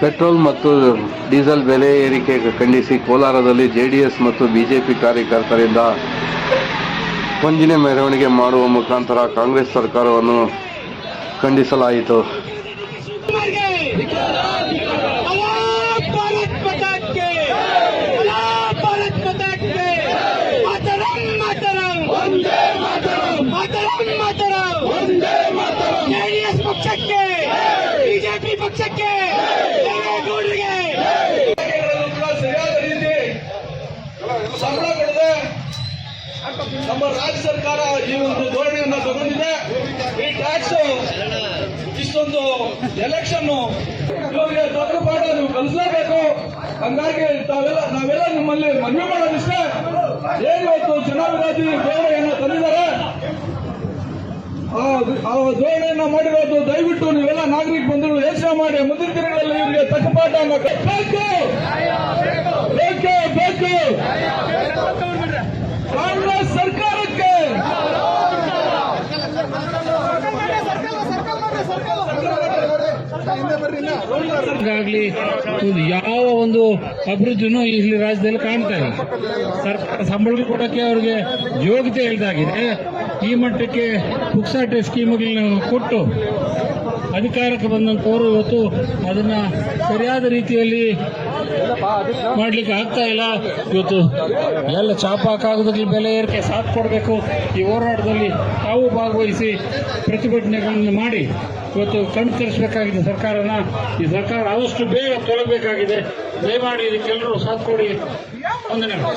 Petrol ಮತ್ತು diesel ಬೆಲೆ ಏರಿಕೆ ಖಂಡಿಸಿ ಕೋಲಾರದಲ್ಲಿ ಜೆಡಿಎಸ್ ಮತ್ತು ಬಿ ಜೆ ಪಿ ಕಾರ್ಯಕರ್ತರಿಂದ ವಂಜನೆ ಮೆರವಣಿಗೆ ಮಾಡುವ ಮುಖಾಂತರ ಕಾಂಗ್ರೆಸ್ ಸರ್ಕಾರವನ್ನು ಖಂಡಿಸಲಾಯಿತು. ಪಕ್ಷಕ್ಕೆ, ಬಿಜೆಪಿ ಪಕ್ಷಕ್ಕೆ. ಸಂಬಳ ಕೊಡದೆ ನಮ್ಮ ರಾಜ್ಯ ಸರ್ಕಾರ ಈ ಒಂದು ಧೋರಣೆಯನ್ನು ತಗೊಂಡಿದೆ. ಈ ಟ್ಯಾಕ್ಸ್ ಇಷ್ಟೊಂದು ಎಲೆಕ್ಷನ್ ಇವರಿಗೆ ದೊಡ್ಡ ಪಾಠ ನೀವು ಕಲಿಸಲೇಬೇಕು. ಹಂಗಾಗಿ ತಾವೆಲ್ಲ, ನಾವೆಲ್ಲ ನಿಮ್ಮಲ್ಲಿ ಮನವಿ ಮಾಡೋದಿಷ್ಟೇ. ಏನು ಜನಾಭಿರಾಜಿ ಧೋರಣೆಯನ್ನ ತಂದಿದ್ದಾರೆ? ಆ ಧೋರಣೆಯನ್ನು ಮಾಡಿರೋದು ದಯವಿಟ್ಟು ನೀವೆಲ್ಲ ನಾಗರಿಕ ಬಂಧುಗಳು ಯೋಚನೆ ಮಾಡಿ ಮುಂದಿನ ದಿನಗಳಲ್ಲಿ ಇವರಿಗೆ ತಕ್ಕ ಪಾಠ ಆಗಲಿ ಯಾವ ಒಂದು ಅಭಿವೃದ್ಧಿನೂ ಇಲ್ಲಿ ರಾಜ್ಯದಲ್ಲಿ ಕಾಣ್ತಾ ಇಲ್ಲ. ಸರ್ಕಾರ ಸಂಬಳ ಕೊಡೋಕ್ಕೆ ಅವರಿಗೆ ಯೋಗ್ಯತೆ ಇಲ್ದಾಗಿದೆ. ಈ ಮಟ್ಟಕ್ಕೆ ಪುಕ್ಸಾಟೆ ಸ್ಕೀಮ್ಗಳನ್ನ ಕೊಟ್ಟು ಅಧಿಕಾರಕ್ಕೆ ಬಂದಂಥವರು ಇವತ್ತು ಅದನ್ನ ಸರಿಯಾದ ರೀತಿಯಲ್ಲಿ ಮಾಡ್ಲಿಕ್ಕೆ ಆಗ್ತಾ ಇಲ್ಲ. ಇವತ್ತು ಎಲ್ಲ ಚಾಪ ಕಾಗದಗಳ ಬೆಲೆ ಏರಿಕೆ ಸಾಥ್ ಕೊಡಬೇಕು. ಈ ಹೋರಾಟದಲ್ಲಿ ತಾವು ಭಾಗವಹಿಸಿ ಪ್ರತಿಭಟನೆಗಳನ್ನು ಮಾಡಿ ಇವತ್ತು ಕಣ್ ತರಿಸಬೇಕಾಗಿದೆ ಸರ್ಕಾರನ. ಈ ಸರ್ಕಾರ ಆದಷ್ಟು ಬೇಗ ತೊಲಗಬೇಕಾಗಿದೆ. ದಯಮಾಡಿ ಇದಕ್ಕೆಲ್ಲರೂ ಸಾಥ್ ಕೊಡಿ. ವಂದನೆಗಳು.